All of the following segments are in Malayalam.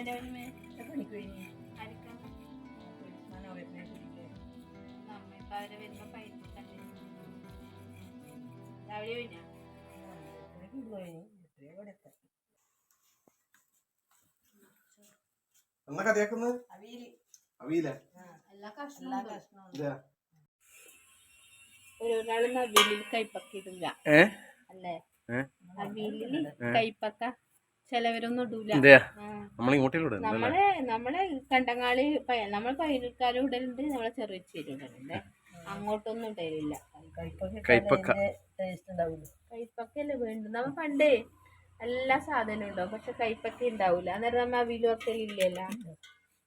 രാവിലെ കഴിഞ്ഞാ എന്നാ കഥയാക്കുന്നത് അവിയൽ. അവിയില്ല ആ. എല്ലാ എല്ലാ കഷ്ണവും കഷ്ണവും ഇതാ. ഒരാൾ നവിലിൽ കൈപ്പക്ക അല്ലേ? അവിയലിൽ കൈപ്പക്ക. ചിലവരൊന്നും ഇടൂല. നമ്മൾ ഇങ്ങോട്ടേലും ഇടുന്നു അല്ലേ? നമ്മളെ നമ്മളെ കണ്ടങ്ങാളി പയ- നമ്മളെ പയ്യൽക്കാരും ഇടലുണ്ട് നമ്മളെ ചെറുച്ചേരും ഇടലുണ്ട് അങ്ങോട്ടൊന്നും ഇടലില്ല. കൈപ്പൊക്കെ. കൈപ്പക്ക. ടേസ്റ്റ് ഉണ്ടാവില്ല കൈപ്പക്കല്ലേ വേണ്ടു നമ്മ പണ്ടേ എല്ലാ സാധനവും ഉണ്ടാവും പക്ഷെ കൈപ്പക്ക ഉണ്ടാവൂല. അന്നേരം നമ്മ ഇല്ലല്ല.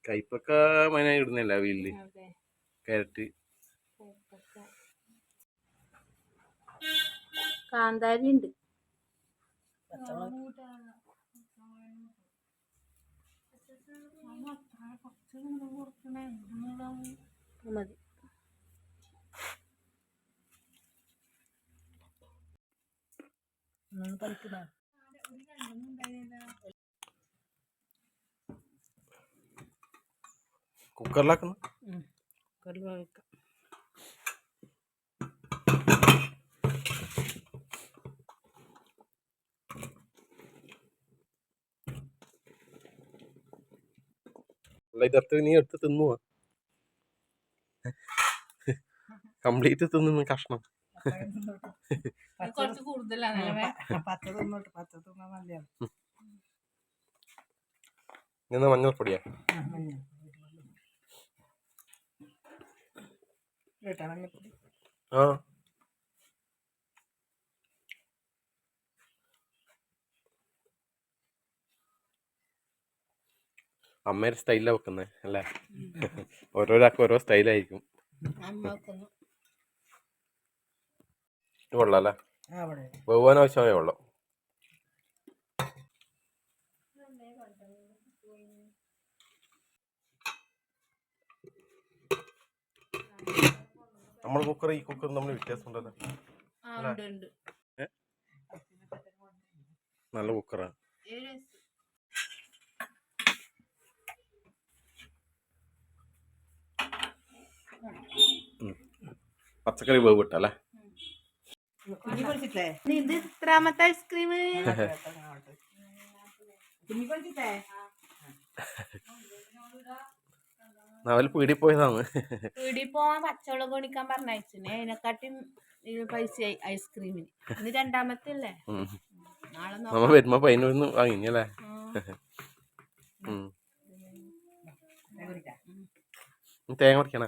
കൈപ്പൊക്ക മന ഇടുന്നില്ല അവിയിൽ കാന്താരി ഉണ്ട്. മതി. ഒന്നും പറിക്കുന്ന കുക്കറിലാക്കുന്നു കറി വെക്കാം അല്ല ഇതത്ര നീ എടുത്ത് തിന്നുവാ. കംപ്ലീറ്റ് തിന്നു കഷ്ണം. കുറച്ച് കൂടുതലാണ് മഞ്ഞൾപ്പൊടിയാ. ആ, മഞ്ഞൾ കേട്ടോ മഞ്ഞപ്പൊടി ആ അമ്മയുടെ സ്റ്റൈലാണ് വെക്കുന്നത് അല്ലേ? ഓരോരാൾക്ക് ഓരോ സ്റ്റൈലായിരിക്കും കൊള്ളാം അല്ലേ വേവാൻ ആവശ്യമായ വെള്ളം. നമ്മൾ കുക്കർ ഈ കുക്കർ നമ്മൾ വ്യത്യാസം ഉണ്ടല്ലോ ആ ഉണ്ട് ഉണ്ട്. നല്ല കുക്കറാണ് പച്ചക്കറി വേവ് ഇട്ടല്ലേ ഇത് ഇത്രാമത്തെ ഐസ്ക്രീം അവൽ പീടി പോയതാണ് പീടി പോവാൻ പച്ചവെള്ളം കൊണിക്കാൻ പറഞ്ഞയച്ചിനെ അതിനെക്കാട്ടിയും പൈസ ഐസ്ക്രീമിന് ഇന്ന് രണ്ടാമത്തെ അല്ലേ നമ്മ വരുമ്പോ. കുടിക്കാം ഇനി തേങ്ങ പറിക്കണേ?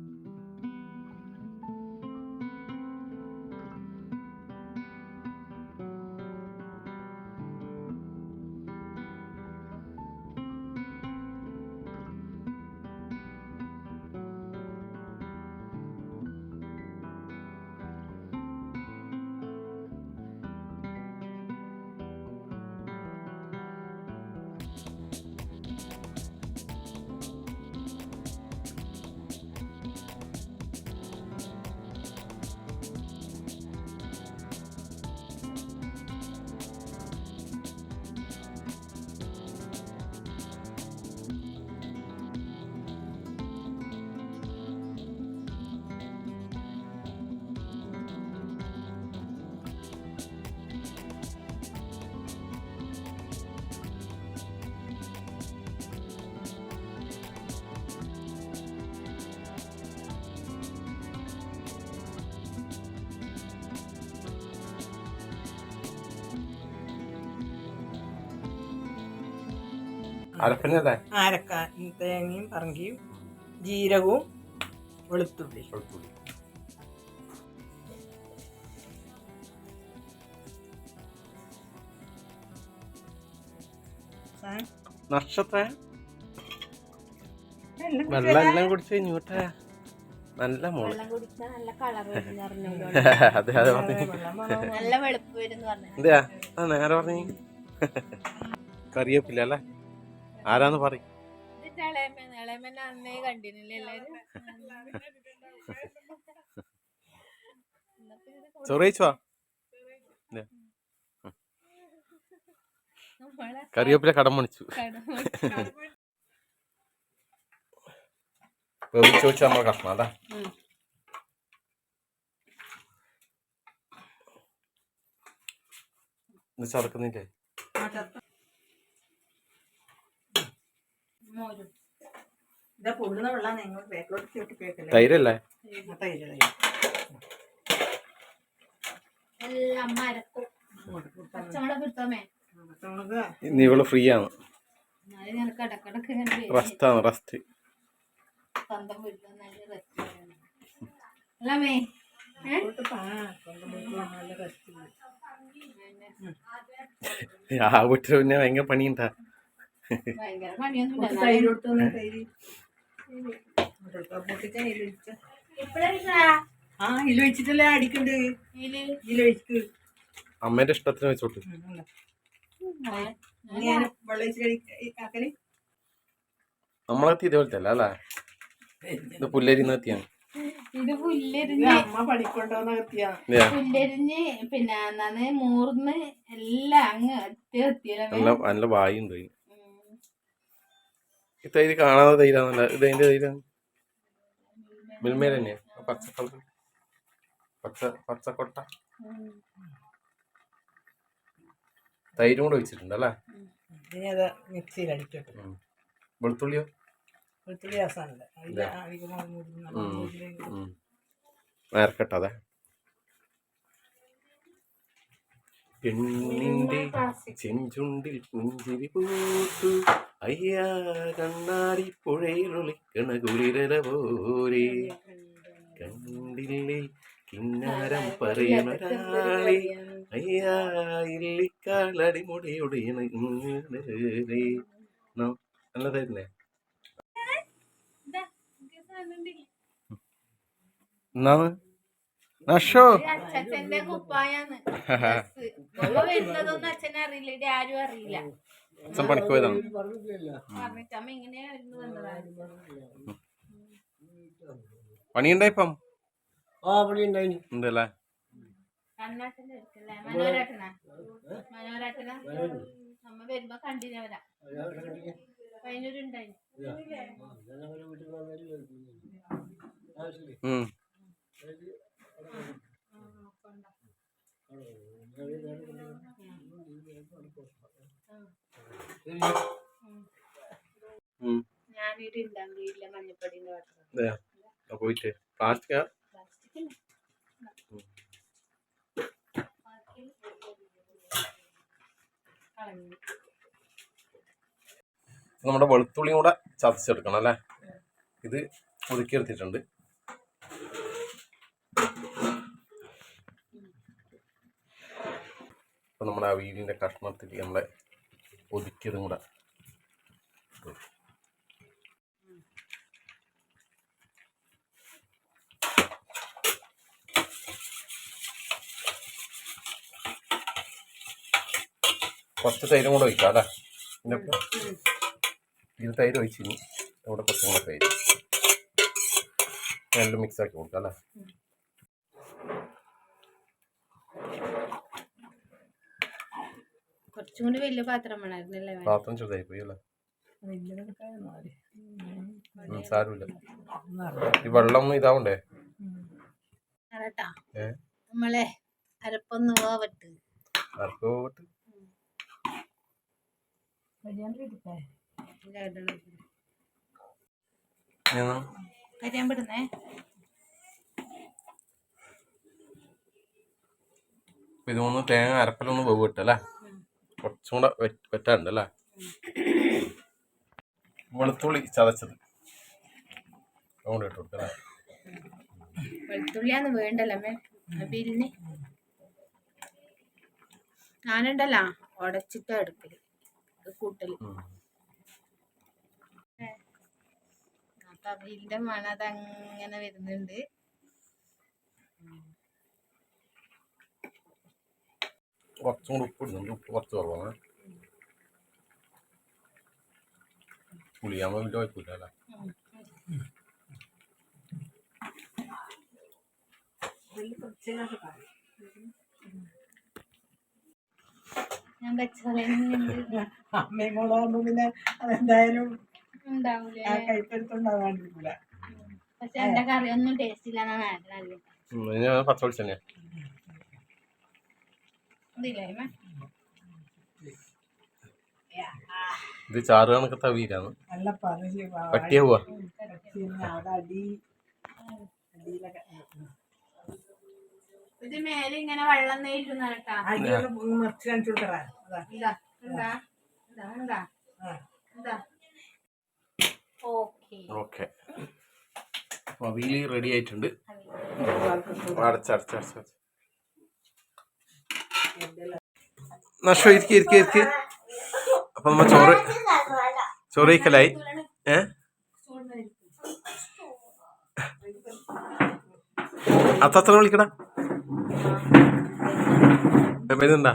അരപ്പനല്ലേ അരക്കാൻ തേങ്ങയും പറങ്കിയും ജീരകവും വെളുത്തുള്ളി. വെളുത്തുള്ളി നക്ഷത്ര? എല്ലാം വെള്ളം എല്ലാം കുടിച്ച് കഴിഞ്ഞൂട്ടെ നല്ല മോൾ. അതെ അതെ പറഞ്ഞു. വെള്ളം നല്ല വെളുപ്പ് വരും പറഞ്ഞു എന്തെയാ? ആ നേരെ പറഞ്ഞു. കറിയപ്പില്ല അല്ലേ? ആരാന്ന് പറയും. ഇത് ഇളയമ്മ ഇളയമ്മ അന്നേ കണ്ടിരുന്നില്ല എല്ലാരും? ചോറ് കഴിച്ചു വാ നമ്മളെ കറിവേപ്പില കടം മണിച്ചു വേവിച്ച് വെച്ച് നമ്മൾ കഷ്ണം അതാ ചതക്കുന്നില്ലേ? മോരും. ഇതാ പൊള്ളുന്ന വെള്ളം നിങ്ങൾ ബാക്കിലോട്ട് ചൂട്ടി കേൾക്കല്ലേ തൈരല്ലേ? തൈര്. എല്ലാം പച്ചമുളക് ഇട്ടോമേ ഇന്ന് ഇവൾ ഫ്രീ ആണ്. റസ്റ്റാണ് റെസ്റ്റ് ആ വീട്ടിൽ പിന്നെ ഭയങ്കര പണിയുണ്ടാ. ഭയങ്കര പണിയൊന്നും കുറച്ച് ഇല ആ ഇലൊഴിച്ചിട്ടല്ലേ അടിക്കണ്ട്. ഇലൊഴിക്ക് അമ്മേന്റെ ഇഷ്ടത്തിന് വെച്ചോട്ട് നമ്മളെത്തി ഇതേപോലത്തെ അല്ല അല്ലേ? ഇത് പുല്ലരിന്ന് എത്തിയാണ് ഇത് പുല്ലരിഞ്ഞ് പുല്ലെരിഞ്ഞ് അമ്മ പഠിക്കൊണ്ടോന്ന് പുല്ലരിഞ്ഞ് പിന്നെ മൂർന്ന് എല്ലാം അങ്ങ് എത്തിയ എത്തിയല്ലോ നല്ല വായുണ്ട്. ഈ തൈര് കാണാതെ തൈരാന്നല്ല ഇത് അതിന്റെ തൈരാണ്. മിൽമേൽ തന്നെയാ ആ പച്ച കളർ പച്ച പച്ചക്കൊട്ട. തൈരും കൂടെ വെച്ചിട്ടുണ്ട് അല്ലേ ഇനി അത് മിക്സിയിൽ അടിക്കട്ടെ ഉം. വെളുത്തുള്ളിയോ? വെളുത്തുള്ളി രസമുണ്ട്. നേർക്കട്ടെ അതെ. പെണ്ണിന്റെ ചെഞ്ചുണ്ടിൽ പുഞ്ചിരി പൂത്തു. അയ്യാ കണ്ണാടി പുഴയിലൊളിക്കണ കുളിരല പോരെ കണ്ടില്ലേ കിന്നാരം പറയണൊരാളെ അയ്യാ ഇല്ലിക്കാലടി മുടിയൊടിയണ നല്ലതായിരുന്നേ എന്നാണ് നഷോ അച്ഛന്റെ കുപ്പായാണ്. വരുന്നതൊന്നും അച്ഛനെ അറിയില്ല ഇത് ആരും അറിയില്ല. അച്ഛൻ പണിക്ക് പോയതാണ്. പണിയുണ്ടായിപ്പം ആ ഉണ്ടായിന് ഉണ്ടല്ലേ? മനോരാട്ടനാ? മനോരാട്ടനാ? നമ്മ വരുമ്പോ കണ്ടിനവരാ പതിനൂരുണ്ടായി പോയിട്ട്. പ്ലാസ്റ്റിക് നമ്മുടെ വെളുത്തുള്ളിയും കൂടെ ചതച്ചെടുക്കണം അല്ലേ? ഇത് ഒതുക്കി എടുത്തിട്ടുണ്ട് അപ്പൊ നമ്മുടെ ആ വീടിന്റെ കഷ്ണത്തിൽ നമ്മളെ ഒതുക്കിയതും കൂടെ. കുറച്ച് തൈരും കൂടെ ഒഴിക്കാം അല്ലേ? പിന്നെ ഇത് തൈര് ഒഴിച്ചിനി അവിടെ കുറച്ചും കൂടെ തൈര്. രണ്ടും മിക്സ് ആക്കി കൊടുക്കാം അല്ലേ? കുറച്ചും കൂടി വലിയ പാത്രം വേണമായിരുന്നല്ലേ വേണം പാത്രം ചെറുതായി പോയി അല്ലേ ഉം, സാരമില്ല. ഈ വെള്ളം ഒന്നും ഇതാവണ്ടേ നമ്മളെ അരപ്പൊന്ന് പോവട്ട് അരപ്പ് പോവട്ട് കരിയാൻ പെടുന്നേ ഇപ്പൊ ഇതൊന്ന് തേങ്ങ അരപ്പിലൊന്ന് പോകട്ടല്ലേ കിട്ടല്ലേ കുറച്ചും കൂടെ വെറ്റ് വെറ്റാണ്ട് അല്ലേ വെളുത്തുള്ളി ചതച്ചത്. അതുകൊണ്ട് ഇട്ട് കൊടുക്കല്ലേ വെളുത്തുള്ളിയാന്ന് വേണ്ടല്ലോ അമ്മേ. ഞാനുണ്ടല്ലോ. ഉടച്ചിട്ടാ എടുക്കൽ കൂട്ടൽ. അപ്പൊ അവിലിന്റെ മണം അതങ്ങനെ വരുന്നുണ്ട്. കുറച്ചും കൂടെ ഉപ്പ് ഇടുന്നുണ്ട്. ഉപ്പ് കുറച്ച് കുറവാണ്. പുളിയാകുമ്പോൾ വലിയ കുഴപ്പമില്ല അല്ലേ? ഞാൻ അമ്മയും മോളാകുമ്പോ പിന്നെ അതെന്തായാലും ആ കൈപ്പരുത്തുണ്ടാവാണ്ടിരിക്കൂല പക്ഷെ എന്റെ കറി ഒന്നും ടേസ്റ്റ് ഇല്ലാന്നാ ഞാൻ ഇതില്ലേ അമ്മ? ഇത് ചാറ് കണക്കത്തെ വീരാണ് പട്ടിയ പോവാ. ഇത് മേലെ ഇങ്ങനെ വെള്ളം ഓക്കെ. അവിയൽ റെഡി ആയിട്ടുണ്ട്. അടച്ചടച്ചടച്ച നഷ്ട ഇരിക്കെ ഇരിക്കെ ഇരിക്കെ. അപ്പൊ നമ്മ ചോറ് ചോറിക്കലായി ഏ? അത്തത്ര വിളിക്കടാ. വരുന്നുണ്ടാ?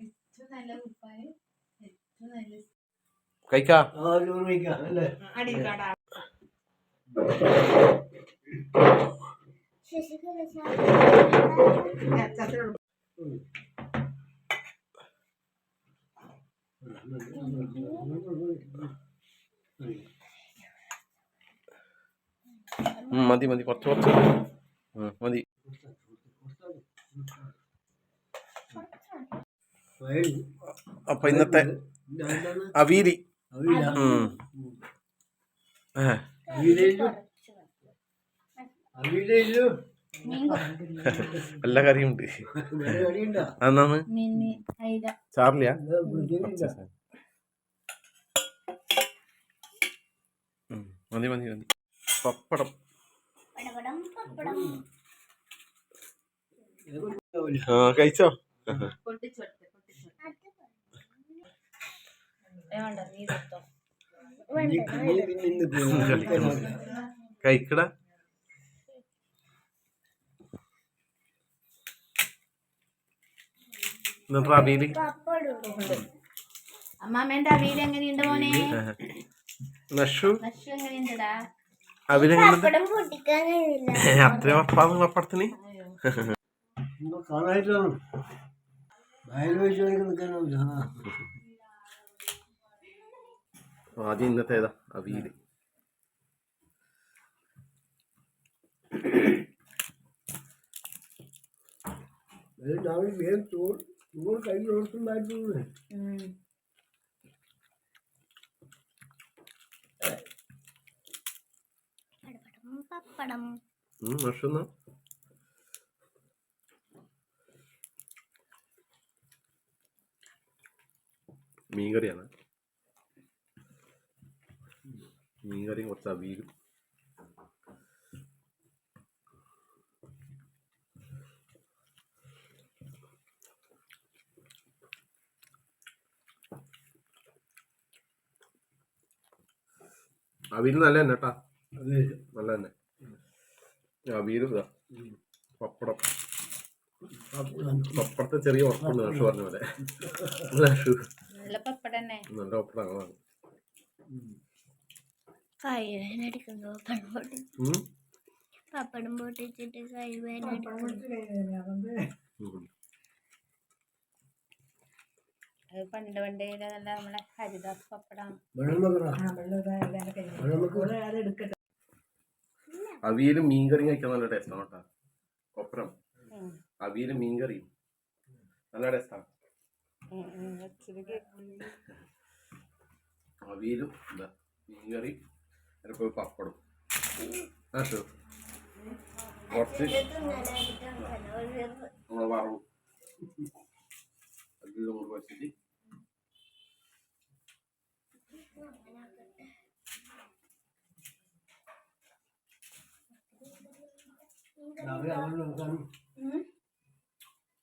ഏറ്റവും നല്ല ഉപ്പായ ഏറ്റവും നല്ല കഴിക്കാ മതി മതി കുറച്ച് കുറച്ച് ഉം, മതി അപ്പൊ ഇന്നത്തെ എന്താണ് എല്ലാ അതെന്നാണ് മിനി അയില. ചാർലിയാ മതി മതി മതി. പപ്പടം. ആ കഴിച്ചോ പൊട്ടിച്ചോട്ടെ പൊട്ടിച്ചോട്ടെ വേണ്ട നീ പോകും. കഴിക്കട. അവിയൽ എങ്ങനെയുണ്ട് മോനെ? നഷു? എങ്ങനെയുണ്ടടാ? അപ്പടത്തിന് കാണായിട്ടാണ് വയൽ വെച്ച് നിൽക്കാനാവില്ല ആദ്യം രാവിലെ വേഗം ചോറ് ചോറ് നഷു എന്നാ മീൻകറിയാണ്. മീൻകറിയും കുറച്ച് അവിയലും. അവിയൽ നല്ല തന്നെ കേട്ടാ. നല്ല തന്നെ അവിയലും ഇതാ. പപ്പടം. പപ്പടത്തെ ചെറിയ ഉറപ്പുണ്ട് പറഞ്ഞ പോലെ. നല്ല പപ്പടങ്ങളാണ് കൈവേനെടുക്കുന്നു പപ്പടം പപ്പടം പൊട്ടിച്ചിട്ട് പണ്ട് പണ്ടേ നല്ല നമ്മളെ ഹരിദാസ് പപ്പടം. അവിയലും മീൻകറിയും കഴിക്കാൻ നല്ല ടേസ്റ്റാണ് കേട്ടോ. ഉം. അവിയലും മീൻകറിയും. നല്ല ടേസ്റ്റാണ്. അവിയലും മീൻകറി. ചിലപ്പോൾ പപ്പടും നഷു കുറച്ച് നമ്മൾ വറവും അതിൽ കൂടി വെച്ചിട്ട്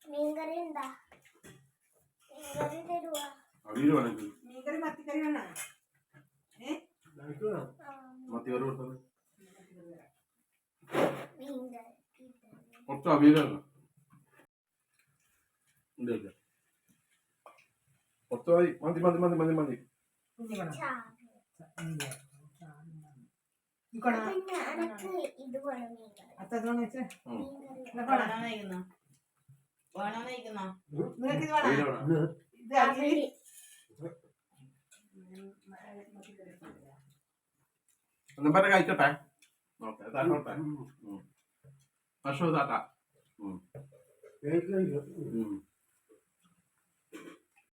മീൻകറി ഉണ്ടാ മീൻകറി തരുവാ? മീൻകറി മത്തിക്കറി വേണോ? ഏ? നടക്കണം മത്തി കറി കൊടുത്തത് കുറച്ച് അവിയലാണ് ഇല്ല കുറച്ച് മതി മതി മതി മതി മതി മതി നിങ്ങൾക്ക് ഇത് വേണോ ഇത് പറഞ്ഞ കഴിച്ചോട്ടെ ഓക്കെ തട്ടോട്ടെ പശു താട്ട